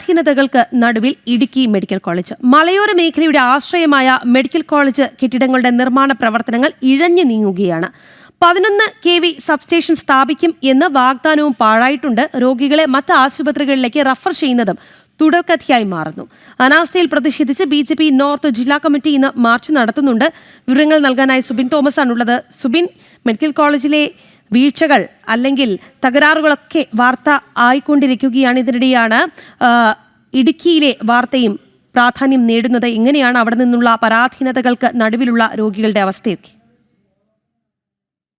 പരാധീനതകൾക്ക് നടുവിൽ Idukki medical college. മലയോര മേഖലയുടെ ആശ്രയമായ മെഡിക്കൽ കോളേജ് കെട്ടിടങ്ങളുടെ നിർമ്മാണ പ്രവർത്തനങ്ങൾ ഇഴഞ്ഞു നീങ്ങുകയാണ്. പതിനൊന്ന് കെ വി സബ്സ്റ്റേഷൻ സ്ഥാപിക്കും എന്ന വാഗ്ദാനവും പാഴായിട്ടുണ്ട്. രോഗികളെ മറ്റ് ആശുപത്രികളിലേക്ക് റഫർ ചെയ്യുന്നതും തുടർക്കഥയായി മാറുന്നു. അനാസ്ഥയിൽ പ്രതിഷേധിച്ച് ബി ജെ പി നോർത്ത് ജില്ലാ കമ്മിറ്റി ഇന്ന് മാർച്ച് നടത്തുന്നുണ്ട്. വിവരങ്ങൾ നൽകാനായി സുബിൻ തോമസ് ആണുള്ളത് സുബിൻ മെഡിക്കൽ കോളേജിലെ വീഴ്ചകൾ അല്ലെങ്കിൽ തകരാറുകളൊക്കെ വാർത്ത ആയിക്കൊണ്ടിരിക്കുകയാണ്. ഇതിനിടെയാണ് ഇടുക്കിയിലെ വാർത്തയും പ്രാധാന്യം നേടുന്നത്. എങ്ങനെയാണ് അവിടെ നിന്നുള്ള പരാധീനതകൾക്ക് നടുവിലുള്ള രോഗികളുടെ അവസ്ഥയൊക്കെ.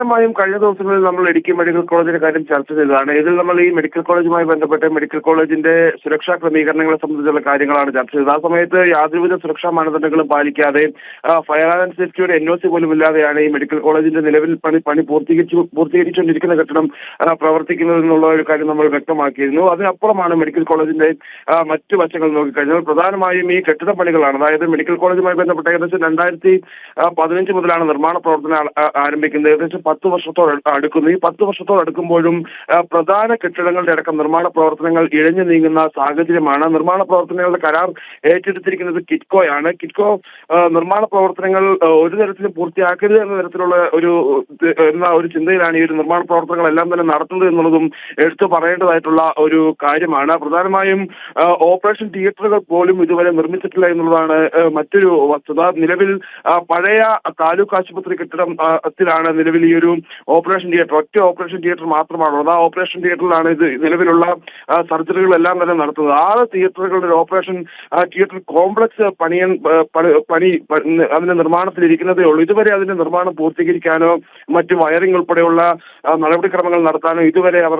വ്യക്തമായും കഴിഞ്ഞ ദിവസങ്ങളിൽ നമ്മൾ ഇടുക്കി മെഡിക്കൽ കോളേജിന്റെ കാര്യം ചർച്ച ചെയ്തതാണ്. ഇതിൽ നമ്മൾ ഈ മെഡിക്കൽ കോളേജുമായി ബന്ധപ്പെട്ട് മെഡിക്കൽ കോളേജിന്റെ സുരക്ഷാ ക്രമീകരണങ്ങളെ സംബന്ധിച്ചുള്ള കാര്യങ്ങളാണ് ചർച്ച ചെയ്തത്. ആ സമയത്ത് യാതൊരുവിധ സുരക്ഷാ മാനദണ്ഡങ്ങളും പാലിക്കാതെ ഫയർ ആൻഡ് സേഫ്റ്റിയുടെ എൻ ഒ സി പോലും ഇല്ലാതെയാണ് ഈ മെഡിക്കൽ കോളേജിന്റെ നിലവിൽ പണി പണി പൂർത്തീകരിച്ചു പൂർത്തീകരിച്ചുകൊണ്ടിരിക്കുന്ന കെട്ടിടം പ്രവർത്തിക്കുന്നത് എന്നുള്ള ഒരു കാര്യം നമ്മൾ വ്യക്തമാക്കിയിരുന്നു. അതിനപ്പുറമാണ് മെഡിക്കൽ കോളേജിന്റെ മറ്റു വശങ്ങൾ നോക്കിക്കഴിഞ്ഞാൽ പ്രധാനമായും ഈ കെട്ടിട പണികളാണ്. അതായത് മെഡിക്കൽ കോളേജുമായി ബന്ധപ്പെട്ട് ഏകദേശം രണ്ടായിരത്തി പതിനഞ്ച് മുതലാണ് നിർമ്മാണ പ്രവർത്തനം ആരംഭിക്കുന്നത്. ഏകദേശം പത്ത് വർഷത്തോട് അടുക്കുന്നു ഈ പത്ത് വർഷത്തോട് അടുക്കുമ്പോഴും പ്രധാന കെട്ടിടങ്ങളുടെ അടക്കം നിർമ്മാണ പ്രവർത്തനങ്ങൾ ഇഴഞ്ഞു നീങ്ങുന്ന സാഹചര്യമാണ്. നിർമ്മാണ പ്രവർത്തനങ്ങളുടെ കരാർ ഏറ്റെടുത്തിരിക്കുന്നത് കിറ്റ്കോയാണ്. കിറ്റ്കോ നിർമ്മാണ പ്രവർത്തനങ്ങൾ ഒരു തരത്തിലും പൂർത്തിയാക്കരുത് എന്ന തരത്തിലുള്ള ഒരു എന്ന ഒരു ചിന്തയിലാണ് ഈ ഒരു നിർമ്മാണ പ്രവർത്തനങ്ങളെല്ലാം തന്നെ നടത്തുന്നത് എന്നുള്ളതും എടുത്തു പറയേണ്ടതായിട്ടുള്ള ഒരു കാര്യമാണ്. പ്രധാനമായും ഓപ്പറേഷൻ തിയേറ്ററുകൾ പോലും ഇതുവരെ നിർമ്മിച്ചിട്ടില്ല എന്നുള്ളതാണ് മറ്റൊരു വസ്തുത. നിലവിൽ പഴയ താലൂക്ക് ആശുപത്രി കെട്ടിടത്തിലാണ് നിലവിൽ ഈ ഒരു ഓപ്പറേഷൻ തിയേറ്റർ ഒറ്റ ഓപ്പറേഷൻ തിയേറ്റർ മാത്രമാണുള്ളത് ആ ഓപ്പറേഷൻ തിയേറ്ററിലാണ് ഇത് നിലവിലുള്ള സർജറികളെല്ലാം തന്നെ നടത്തുന്നത്. ആ തിയേറ്ററുകളുടെ ഒരു ഓപ്പറേഷൻ തിയേറ്റർ കോംപ്ലക്സ് പണിയാൻ പണി- അതിന്റെ നിർമ്മാണത്തിലിരിക്കുന്നതേ ഉള്ളൂ. ഇതുവരെ അതിന്റെ നിർമ്മാണം പൂർത്തീകരിക്കാനോ മറ്റ് വയറിംഗ് ഉൾപ്പെടെയുള്ള നടപടിക്രമങ്ങൾ നടത്താനോ ഇതുവരെ അവർ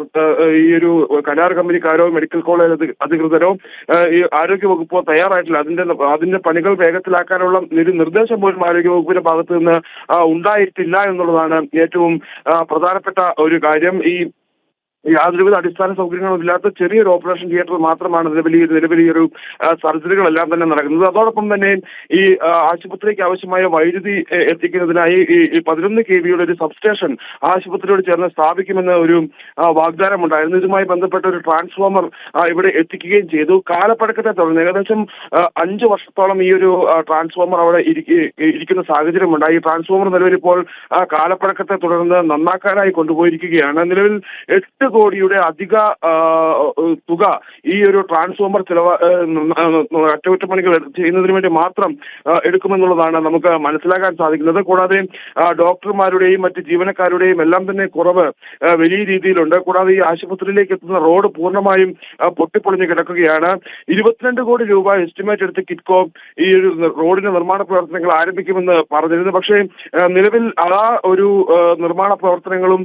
ഈ ഒരു കരാർ കമ്പനിക്കാരോ മെഡിക്കൽ കോളേജ് അധി- അധികൃതരോ ആ, ഈ ആരോഗ്യ വകുപ്പോ തയ്യാറായിട്ടില്ല. അതിന്റെ അതിന്റെ പണികൾ വേഗത്തിലാക്കാനുള്ള ഒരു നിർദ്ദേശം പോലും ആരോഗ്യവകുപ്പിന്റെ ഭാഗത്ത് നിന്ന് ഉണ്ടായിട്ടില്ല എന്നുള്ളതാണ് ഏറ്റവും പ്രധാനപ്പെട്ട ഒരു കാര്യം ഈ യാതൊരുവിധ അടിസ്ഥാന സൗകര്യങ്ങളും ഇല്ലാത്ത ചെറിയൊരു ഓപ്പറേഷൻ തിയേറ്റർ മാത്രമാണ് നിലവിൽ ഈ- നിലവിൽ ഈ ഒരു സർജറികളെല്ലാം തന്നെ നടക്കുന്നത്. അതോടൊപ്പം തന്നെ ഈ ആശുപത്രിക്ക് ആവശ്യമായ വൈദ്യുതി എത്തിക്കുന്നതിനായി ഈ പതിനൊന്ന് കെ വിയുടെ ഒരു സബ്സ്റ്റേഷൻ ആശുപത്രിയോട് ചേർന്ന് സ്ഥാപിക്കുമെന്ന ഒരു വാഗ്ദാനം ഉണ്ടായിരുന്നു ഇതുമായി ബന്ധപ്പെട്ട ഒരു ട്രാൻസ്ഫോമർ ഇവിടെ എത്തിക്കുകയും ചെയ്തു. കാലപ്പഴക്കത്തെ തുടർന്ന് ഏകദേശം അഞ്ചു വർഷത്തോളം ഈ ഒരു ട്രാൻസ്ഫോമർ അവിടെ ഇരിക്ക- ഇരിക്കുന്ന സാഹചര്യമുണ്ടായി ഈ ട്രാൻസ്ഫോമർ നിലവിൽ ഇപ്പോൾ കാലപ്പഴക്കത്തെ തുടർന്ന് നന്നാക്കാനായി കൊണ്ടുപോയിരിക്കുകയാണ്. നിലവിൽ എട്ട് കോടിയുടെ അധിക തുക ഈ ഒരു ട്രാൻസ്ഫോമർ ചിലവ അറ്റകുറ്റപ്പണികൾ ചെയ്യുന്നതിന് വേണ്ടി മാത്രം എടുക്കുമെന്നുള്ളതാണ് നമുക്ക് മനസ്സിലാക്കാൻ സാധിക്കുന്നത്. കൂടാതെ ഡോക്ടർമാരുടെയും മറ്റ് ജീവനക്കാരുടെയും എല്ലാം തന്നെ കുറവ് വലിയ രീതിയിലുണ്ട്. കൂടാതെ ഈ ആശുപത്രിയിലേക്ക് എത്തുന്ന റോഡ് പൂർണമായും പൊട്ടിപ്പൊളിഞ്ഞു കിടക്കുകയാണ്. ഇരുപത്തിരണ്ട് കോടി രൂപ എസ്റ്റിമേറ്റ് എടുത്ത് കിറ്റ്കോ ഈ ഒരു റോഡിന്റെ നിർമ്മാണ പ്രവർത്തനങ്ങൾ ആരംഭിക്കുമെന്ന് പറഞ്ഞിരുന്നു. പക്ഷേ നിലവിൽ ആ ഒരു നിർമ്മാണ പ്രവർത്തനങ്ങളും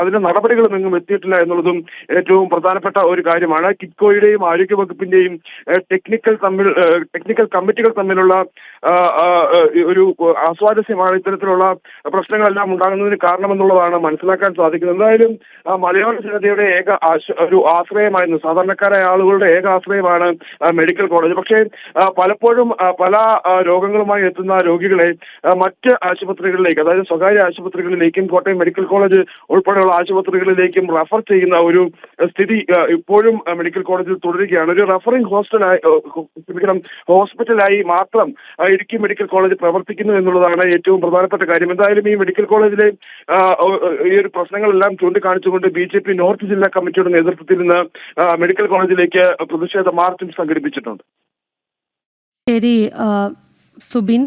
അതിന്റെ നടപടികളും എങ്ങും എത്തിയിട്ടില്ല എന്നുള്ളതും ഏറ്റവും പ്രധാനപ്പെട്ട ഒരു കാര്യമാണ്. കിറ്റ്കോയുടെയും ആരോഗ്യ വകുപ്പിന്റെയും ടെക്നിക്കൽ തമ്മിൽ ടെക്നിക്കൽ കമ്മിറ്റികൾ തമ്മിലുള്ള ഒരു ആസ്വാദസ്യമാണ് ഇത്തരത്തിലുള്ള പ്രശ്നങ്ങളെല്ലാം ഉണ്ടാകുന്നതിന് കാരണമെന്നുള്ളതാണ് മനസ്സിലാക്കാൻ സാധിക്കുന്നത്. എന്തായാലും മലയാള ജനതയുടെ ഏക ഒരു ആശ്രയമായിരുന്നു. സാധാരണക്കാരായ ആളുകളുടെ ഏക ആശ്രയമാണ് മെഡിക്കൽ കോളേജ്. പക്ഷേ പലപ്പോഴും പല രോഗങ്ങളുമായി എത്തുന്ന രോഗികളെ മറ്റ് ആശുപത്രികളിലേക്ക് അതായത് സ്വകാര്യ ആശുപത്രികളിലേക്കും കോട്ടയം മെഡിക്കൽ കോളേജ് ഉൾപ്പെടെയുള്ള ആശുപത്രികളിലേക്കും റഫർ ചെയ്യുന്ന ഒരു സ്ഥിതി ഇപ്പോഴും മെഡിക്കൽ കോളേജിൽ തുടരുകയാണ്. ഒരു റഫറിംഗ് ഹോസ്റ്റലായി ഹോസ്പിറ്റലായി മാത്രം ഇടുക്കി മെഡിക്കൽ കോളേജ് പ്രവർത്തിക്കുന്നു എന്നുള്ളതാണ് ഏറ്റവും പ്രധാനപ്പെട്ട കാര്യം. എന്തായാലും ഈ മെഡിക്കൽ കോളേജിലെ ഈ ഒരു പ്രശ്നങ്ങളെല്ലാം ചൂണ്ടിക്കാണിച്ചുകൊണ്ട് ബി ജെ പി നോർത്ത് ജില്ലാ കമ്മിറ്റിയുടെ നേതൃത്വത്തിൽ നിന്ന് മെഡിക്കൽ കോളേജിലേക്ക് പ്രതിഷേധ മാർച്ചും സംഘടിപ്പിച്ചിട്ടുണ്ട്. ശരി സുബിൻ